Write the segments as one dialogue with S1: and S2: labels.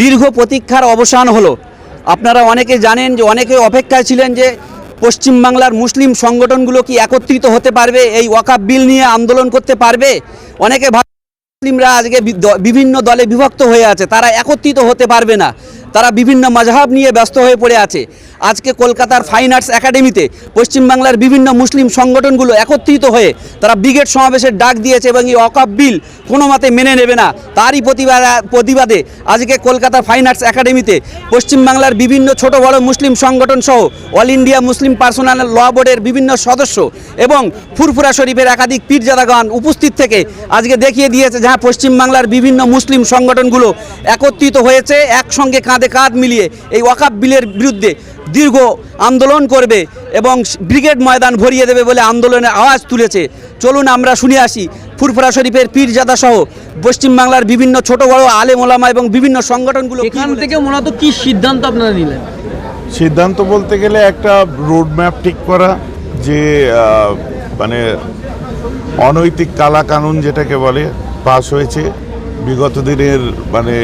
S1: দীর্ঘ প্রতীক্ষার অবসান হলো। আপনারা অনেকে জানেন যে, অনেকে অপেক্ষায় ছিলেন যে, পশ্চিমবাংলার মুসলিম সংগঠনগুলো কি একত্রিত হতে পারবে, এই ওয়াকাব বিল নিয়ে আন্দোলন করতে পারবে? অনেকে মুসলিমরা আজকে বিভিন্ন দলে বিভক্ত হয়ে আছে, তারা একত্রিত হতে পারবে না। তারা বিভিন্ন মজাহাব নিয়ে ব্যস্ত হয়ে পড়ে আছে। আজকে কলকাতার ফাইন আর্টস একাডেমিতে পশ্চিমবাংলার বিভিন্ন মুসলিম সংগঠনগুলো একত্রিত হয়ে তারা ব্রিগেড সমাবেশের ডাক দিয়েছে এবং এই অকাপ বিল কোনো মতে মেনে নেবে না। তারই প্রতিবাদ প্রতিবাদে আজকে কলকাতা ফাইন আর্টস একাডেমিতে পশ্চিমবাংলার বিভিন্ন ছোট বড় মুসলিম সংগঠন সহ all India Muslim personal law বোর্ডের বিভিন্ন সদস্য এবং ফুরফুরা শরীফের একাধিক পীরজাদাগান উপস্থিত থেকে আজকে দেখিয়ে দিয়েছে যাহা পশ্চিমবাংলার বিভিন্ন মুসলিম সংগঠনগুলো একত্রিত হয়েছে, একসঙ্গে কাঁধে কাঁধ মিলিয়ে এই ওয়াকাব বিলের বিরুদ্ধে দীর্ঘ আন্দোলন করবে এবং ব্রিগেড ময়দান ভরিয়ে দেবে বলে আন্দোলনের আওয়াজ তুলেছে। চলুন আমরা শুনে আসি ফুরফুরা শরীফের পীরজাদা সহ পশ্চিমবাংলার বিভিন্ন ছোট বড় আলেম ওলামা এবং বিভিন্ন সংগঠনগুলো
S2: এখান থেকে মূলত কি সিদ্ধান্ত আপনারা নিলেন?
S3: সিদ্ধান্ত বলতে গেলে একটা রোড ম্যাপ ঠিক করা যে আহ, মানে অনৈতিক কালা কানুন যেটাকে বলে পাস হয়েছে। বিগত দিনের মানে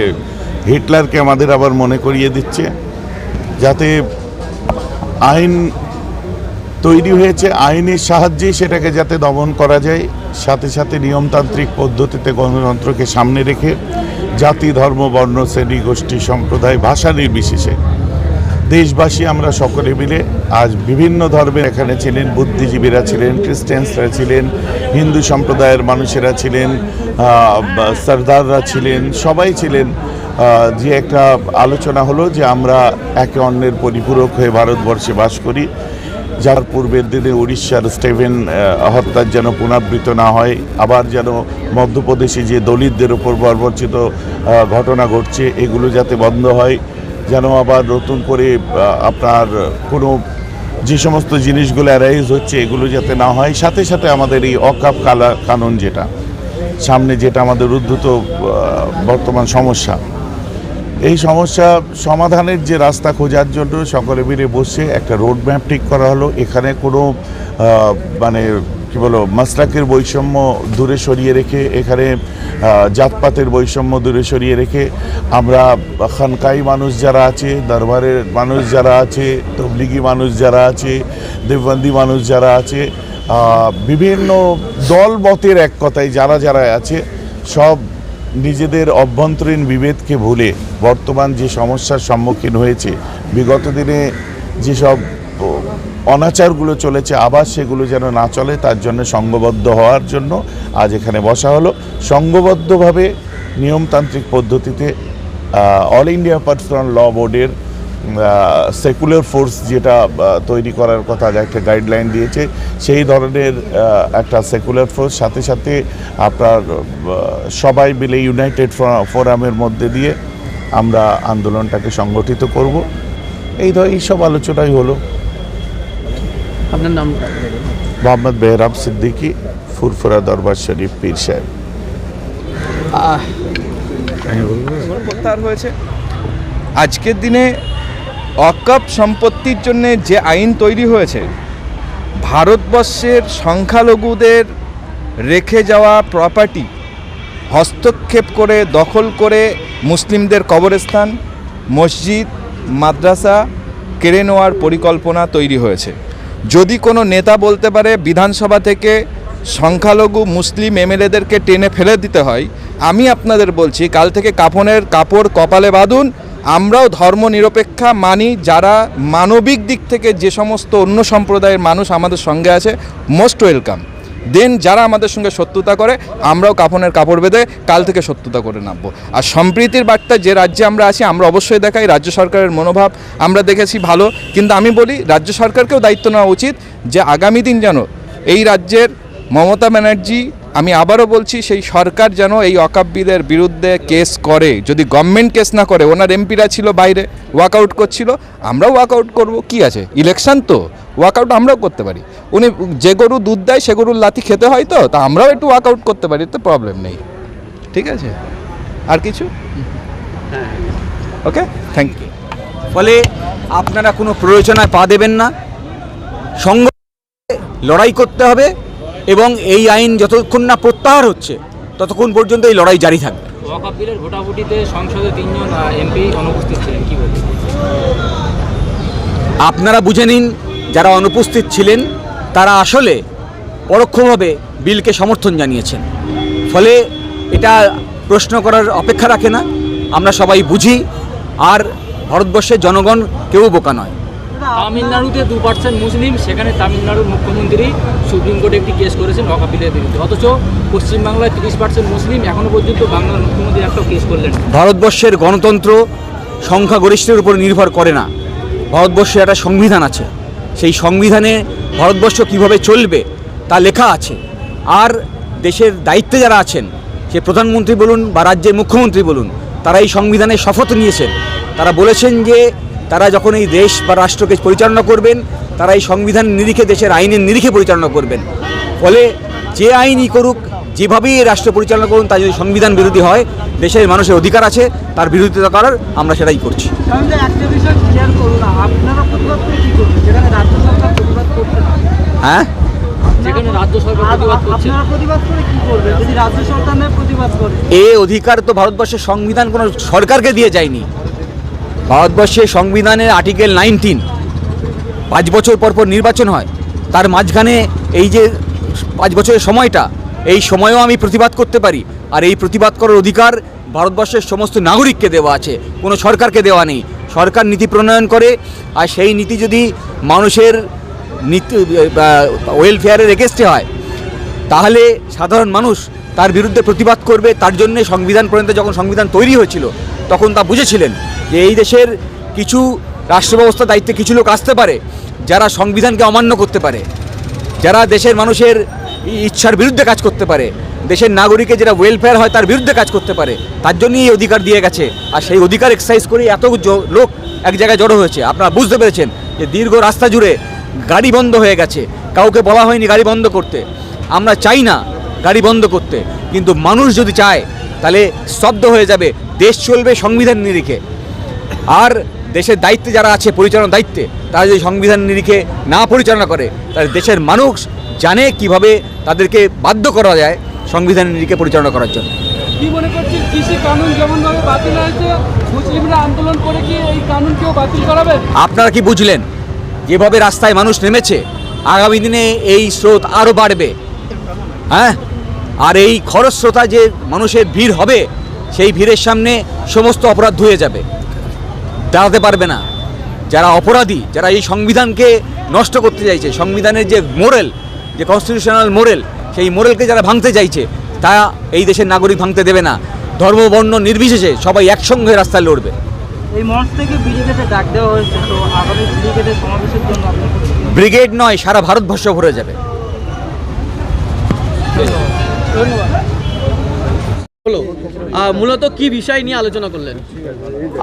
S3: হিটলারকে আমাদের আবার মনে করিয়ে দিচ্ছে, যাতে আইন তৈরি হয়েছে, আইনের সাহায্যে সেটাকে যাতে দমন করা যায়, সাথে সাথে নিয়মতান্ত্রিক পদ্ধতিতে গণতন্ত্রকে সামনে রেখে জাতি, ধর্ম, বর্ণ, শ্রেণি, গোষ্ঠী, সম্প্রদায়, ভাষা নির্বিশেষে দেশবাসী আমরা সকলে মিলে আজ বিভিন্ন ধর্মের এখানে ছিলেন, বুদ্ধিজীবীরা ছিলেন, খ্রিস্টানসরা ছিলেন, হিন্দু সম্প্রদায়ের মানুষেরা ছিলেন সর্দাররা ছিলেন, সবাই ছিলেন। যে একটা আলোচনা হলো যে আমরা একে অন্যের পরিপূরক হয়ে ভারতবর্ষে বাস করি। যার পূর্বের দিনে উড়িষ্যার স্টেভেন হত্যার যেন পুনরাবৃত না হয়, আবার যেন মধ্যপ্রদেশে যে দলিতদের ওপর বর্বরচিত ঘটনা ঘটছে, এগুলো যাতে বন্ধ হয়, যেন আবার নতুন করে আপনার কোনো যে সমস্ত জিনিসগুলো অ্যারাইজ হচ্ছে, এগুলো যাতে না হয়। সাথে সাথে আমাদের এই অকাপ কালা, কানুন যেটা, সামনে যেটা আমাদের উদ্ধত বর্তমান সমস্যা। এই সমস্যা সমাধানের যে রাস্তা খোঁজার জন্য সকলে মিলে বসে একটা রোড ম্যাপ ঠিক করা হলো। এখানে কোনো মানে কি বলো মাসলাকের বৈষম্য দূরে সরিয়ে রেখে, এখানে জাতপাতের বৈষম্য দূরে সরিয়ে রেখে আমরা খানকাই মানুষ যারা আছে, দরবারের মানুষ যারা আছে, তবলিগি মানুষ যারা আছে, দেববন্দি মানুষ যারা আছে বিভিন্ন দল মতের এক কথায় যারা যারা আছে, সব নিজেদের অভ্যন্তরীণ বিভেদকে ভুলে বর্তমান যে সমস্যার সম্মুখীন হয়েছে, বিগত দিনে যেসব অনাচারগুলো চলেছে, আবার সেগুলো যেন না চলে, তার জন্য সঙ্গবদ্ধ হওয়ার জন্য আজ এখানে বসা হলো। সংঘবদ্ধভাবে নিয়মতান্ত্রিক পদ্ধতিতে অল ইন্ডিয়া পার্সোনাল ল বোর্ডের সেকুলার ফোর্স যেটা তৈরি করার কথা একটা গাইডলাইন দিয়েছে সেই ধরনের একটা সেকুলার ফোর্স সাথে সাথে আপনার সবাই মিলে ইউনাইটেড ফোরামের মধ্যে দিয়ে আমরা আন্দোলনটাকে সংগঠিত করব। এই ধর এইসব আলোচনাই হলো।
S2: আপনার নাম?
S3: মোহাম্মদ বেহরাম সিদ্দিকী ফুরফুরা দরবার শরীফ পীর সাহেব।
S4: হয়েছে আজকের দিনে অকাপ সম্পত্তির জন্য যে আইন তৈরি হয়েছে, ভারতবর্ষের সংখ্যালঘুদের রেখে যাওয়া প্রপার্টি হস্তক্ষেপ করে, দখল করে মুসলিমদের কবরস্থান, মসজিদ, মাদ্রাসা কেড়ে নেওয়ার পরিকল্পনা তৈরি হয়েছে। যদি কোনো নেতা বলতে পারে, বিধানসভা থেকে সংখ্যালঘু মুসলিম এমএলএদেরকে টেনে ফেলে দিতে হয়, আমি আপনাদের বলছি, কাল থেকে কাফনের কাপড় কপালে বাঁধুন আমরাও ধর্ম নিরপেক্ষা মানি, যারা মানবিক দিক থেকে যে সমস্ত অন্য সম্প্রদায়ের মানুষ আমাদের সঙ্গে আছে মোস্ট ওয়েলকাম দেন যারা আমাদের সঙ্গে শত্রুতা করে, আমরাও কাফনের কাপড় বেঁধে কাল থেকে শত্রুতা করে নামবো। আর সম্প্রীতির বার্তা যে রাজ্যে আমরা আছি, আমরা অবশ্যই দেখাই রাজ্য সরকারের মনোভাব। আমরা দেখেছি ভালো, কিন্তু আমি বলি রাজ্য সরকারকেও দায়িত্ব নেওয়া উচিত যে আগামী দিন যেন এই রাজ্যের মমতা ব্যানার্জি আমি আবারও বলছি, সেই সরকার যেন এই অকাব্যদের বিরুদ্ধে কেস করে। যদি গভর্নমেন্ট কেস না করে, ওনার এমপিরা ছিল বাইরে ওয়াকআউট করছিল, আমরাও ওয়াকআউট করব, কি আছে? ইলেকশন তো ওয়াকআউট আমরাও করতে পারি। উনি যে গরু দুধ দেয়, সে গরুর লাথি খেতে হয় তো, তা আমরাও একটু ওয়াকআউট করতে পারি তো প্রবলেম নেই। ঠিক আছে? আর কিছু? ওকে থ্যাংক ইউ
S1: ফলে আপনারা কোনো প্ররোচনায় পা দেবেন না। সঙ্গ লড়াই করতে হবে। এবং এই আইন যতক্ষণ না প্রত্যাহার হচ্ছে ততক্ষণ পর্যন্ত এই লড়াই জারি থাকবে।
S5: ওয়াকাপ ভোটাভুটিতে সংসদে তিনজন এমপি অনুপস্থিত ছিলেন কি বলবেন?
S6: আপনারা বুঝে নিন যারা অনুপস্থিত ছিলেন তারা আসলে পরোক্ষভাবে বিলকে সমর্থন জানিয়েছেন। ফলে এটা প্রশ্ন করার অপেক্ষা রাখে না। আমরা সবাই বুঝি আর ভারতবর্ষের জনগণ কেউ বোকা নয়।
S5: তামিলনাড়ুতে দু পার্সেন্ট মুসলিম, সেখানে তামিলনাড়ুর মুখ্যমন্ত্রী সুপ্রিম কোর্টে একটি কেস করেছেন ওয়াকাপ বিলের বিরুদ্ধে অথচ পশ্চিমবাংলায় তিরিশ পার্সেন্ট মুসলিম, এখনও পর্যন্ত বাংলার মুখ্যমন্ত্রী একটা কেস করলেন
S6: ভারতবর্ষের গণতন্ত্র সংখ্যাগরিষ্ঠের উপর নির্ভর করে না। ভারতবর্ষে একটা সংবিধান আছে। সেই সংবিধানে ভারতবর্ষ কীভাবে চলবে, তা লেখা আছে। আর দেশের দায়িত্বে যারা আছেন, সে প্রধানমন্ত্রী বলুন বা রাজ্যের মুখ্যমন্ত্রী বলুন, তারা এই সংবিধানে শপথ নিয়েছেন। তারা বলেছেন যে তারা যখন এই দেশ বা রাষ্ট্রকে পরিচালনা করবেন তারা এই সংবিধান নিরিখে দেশের আইনের নিরিখে পরিচালনা করবেন। ফলে যে আইনই করুক যেভাবেই এই রাষ্ট্র পরিচালনা করুন তা যদি সংবিধান বিরোধী হয় দেশের মানুষের অধিকার আছে তার বিরোধিতা করার আমরা সেটাই করছি। হ্যাঁ?
S5: যেখানে রাজ্য সরকার প্রতিবাদ করছে।
S7: আপনারা প্রতিবাদ করে কি করবেন? যদি রাজ্য সরকার নয় প্রতিবাদ করে।
S6: এ অধিকার তো ভারতবর্ষের সংবিধান কোনো সরকারকে দিয়ে যায়নি। ভারতবর্ষের সংবিধানের আর্টিকেল নাইনটিন, পাঁচ বছর পর পর নির্বাচন হয়, তার মাঝখানে এই যে পাঁচ বছরের সময়টা, এই সময়েও আমি প্রতিবাদ করতে পারি। আর এই প্রতিবাদ করার অধিকার ভারতবর্ষের সমস্ত নাগরিককে দেওয়া আছে, কোনো সরকারকে দেওয়া নেই। সরকার নীতি প্রণয়ন করে, আর সেই নীতি যদি মানুষের নীতি ওয়েলফেয়ারের এগেস্টে হয়, তাহলে সাধারণ মানুষ তার বিরুদ্ধে প্রতিবাদ করবে। তার জন্য সংবিধান পর্যন্ত যখন সংবিধান তৈরি হয়েছিল, তখন তা বুঝেছিলেন। যে এই দেশের কিছু রাষ্ট্র ব্যবস্থা দায়িত্বে কিছু লোক আসতে পারে, যারা সংবিধানকে অমান্য করতে পারে, যারা দেশের মানুষের ইচ্ছার বিরুদ্ধে কাজ করতে পারে, দেশের নাগরিকের যেটা ওয়েলফেয়ার হয় তার বিরুদ্ধে কাজ করতে পারে, তার জন্যই এই অধিকার দিয়ে গেছে। আর সেই অধিকার এক্সারসাইজ করেই এত লোক এক জায়গায় জড়ো হয়েছে। আপনারা বুঝতে পেরেছেন যে দীর্ঘ রাস্তা জুড়ে গাড়ি বন্ধ হয়ে গেছে। কাউকে বলা হয়নি গাড়ি বন্ধ করতে। আমরা চাই না গাড়ি বন্ধ করতে। কিন্তু মানুষ যদি চায়, তাহলে স্তব্ধ হয়ে যাবে। দেশ চলবে সংবিধান নিরিখে। আর দেশের দায়িত্বে যারা আছে পরিচালনার দায়িত্বে তারা যদি সংবিধান নিরিখে না পরিচালনা করে তাহলে দেশের মানুষ জানে কীভাবে তাদেরকে বাধ্য করা যায় সংবিধান নিরিখে পরিচালনা করার জন্য।
S8: কি মনে করছিস? কৃষি কানুন যেমন বাতিল হয়েছে মুসলিমরা আন্দোলন করে কি এই কানুন বাতিল করাবে?
S6: আপনারা কি বুঝলেন? যেভাবে রাস্তায় মানুষ নেমেছে আগামী দিনে এই স্রোত আরও বাড়বে। হ্যাঁ? আর এই খরস্রোতা যে মানুষের ভিড় হবে সেই ভিড়ের সামনে সমস্ত অপরাধ ধুয়ে যাবে। দাঁড়াতে পারবে না। যারা অপরাধী যারা এই সংবিধানকে নষ্ট করতে চাইছে সংবিধানের যে মোরেল যে কনস্টিটিউশনাল মোরেল সেই মোরেলকে যারা ভাঙতে চাইছে তা এই দেশের নাগরিক ভাঙতে দেবে না। ধর্ম বর্ণ নির্বিশেষে সবাই একসঙ্গে রাস্তায় লড়বে।
S7: এই মঞ্চ থেকে ডাক দেওয়া হয়েছে তো আগামী ব্রিগেডের সমাবেশের জন্য
S6: ব্রিগেড নয় সারা ভারতবর্ষ ভরে যাবে।
S7: মূলত কি বিষয় নিয়ে আলোচনা করলেন?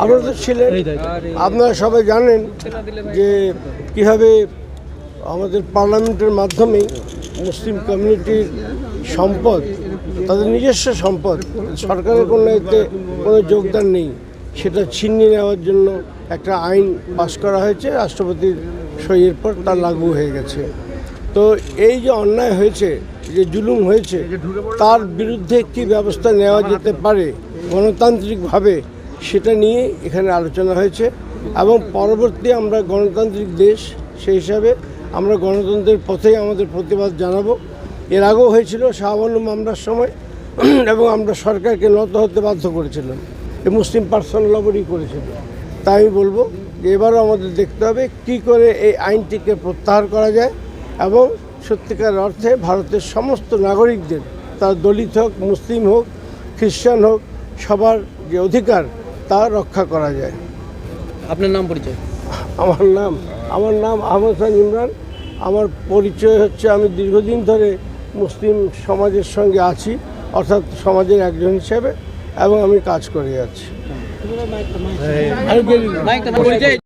S9: আপনারা তো ছিলেন। আপনারা সবাই জানেন যে কীভাবে আমাদের পার্লামেন্টের মাধ্যমে মুসলিম কমিউনিটির সম্পদ, তাদের নিজস্ব সম্পদ, সরকারের কোনো এতে কোনো যোগদান নেই, সেটা ছিনিয়ে নেওয়ার জন্য একটা আইন পাশ করা হয়েছে, রাষ্ট্রপতির সইয়ের পর তা লাগু হয়ে গেছে। তো এই যে অন্যায় হয়েছে যে জুলুম হয়েছে, তার বিরুদ্ধে কি ব্যবস্থা নেওয়া যেতে পারে গণতান্ত্রিকভাবে সেটা নিয়ে এখানে আলোচনা হয়েছে এবং পরবর্তী আমরা গণতান্ত্রিক দেশ, সেই হিসাবে আমরা গণতন্ত্রের পথেই আমাদের প্রতিবাদ জানাব। এর আগেও হয়েছিল শাহবানু মামলার সময় এবং আমরা সরকারকে নত হতে বাধ্য করেছিলাম। এ মুসলিম পার্সোনাল লবরই করেছিল। তাই আমি বলব যে এবারও আমাদের দেখতে হবে কি করে এই আইনটিকে প্রত্যাহার করা যায় এবং সত্যিকার অর্থে ভারতের সমস্ত নাগরিকদের তার দলিত হোক মুসলিম হোক খ্রিস্টান হোক সবার যে অধিকার তা রক্ষা করা যায়
S7: আপনার নাম পরিচয়
S9: আমার নাম আমার নাম আহমদ খান ইমরান আমার পরিচয় হচ্ছে আমি দীর্ঘদিন ধরে মুসলিম সমাজের সঙ্গে আছি অর্থাৎ সমাজের একজন হিসেবে এবং আমি কাজ করে যাচ্ছি